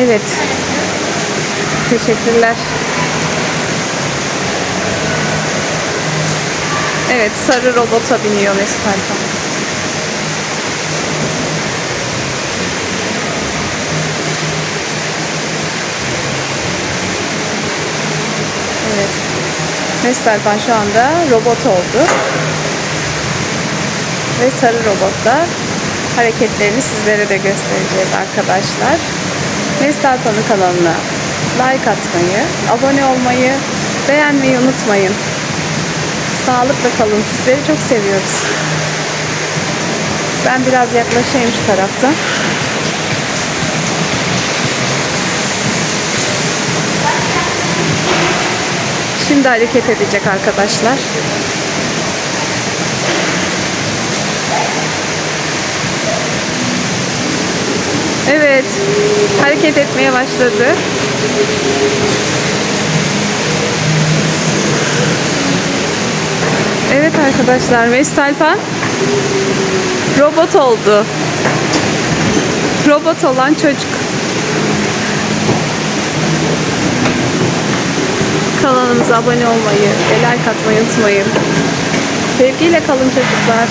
Evet. Teşekkürler. Evet, sarı robota biniyor Mesut Alpan. Evet. Mesut Alpan şu anda robot oldu. Ve sarı robotla hareketlerini sizlere de göstereceğiz arkadaşlar. Mesut Alpan'ın kanalına like atmayı, abone olmayı, beğenmeyi unutmayın. Sağlıkla kalın. Sizleri çok seviyoruz. Ben biraz yaklaşayım şu taraftan. Şimdi hareket edecek arkadaşlar. Evet. Hareket etmeye başladı. Evet arkadaşlar Mesut Alpan robot oldu. Robot olan çocuk. Kanalımıza abone olmayı ve like atmayı unutmayın. Sevgiyle kalın çocuklar.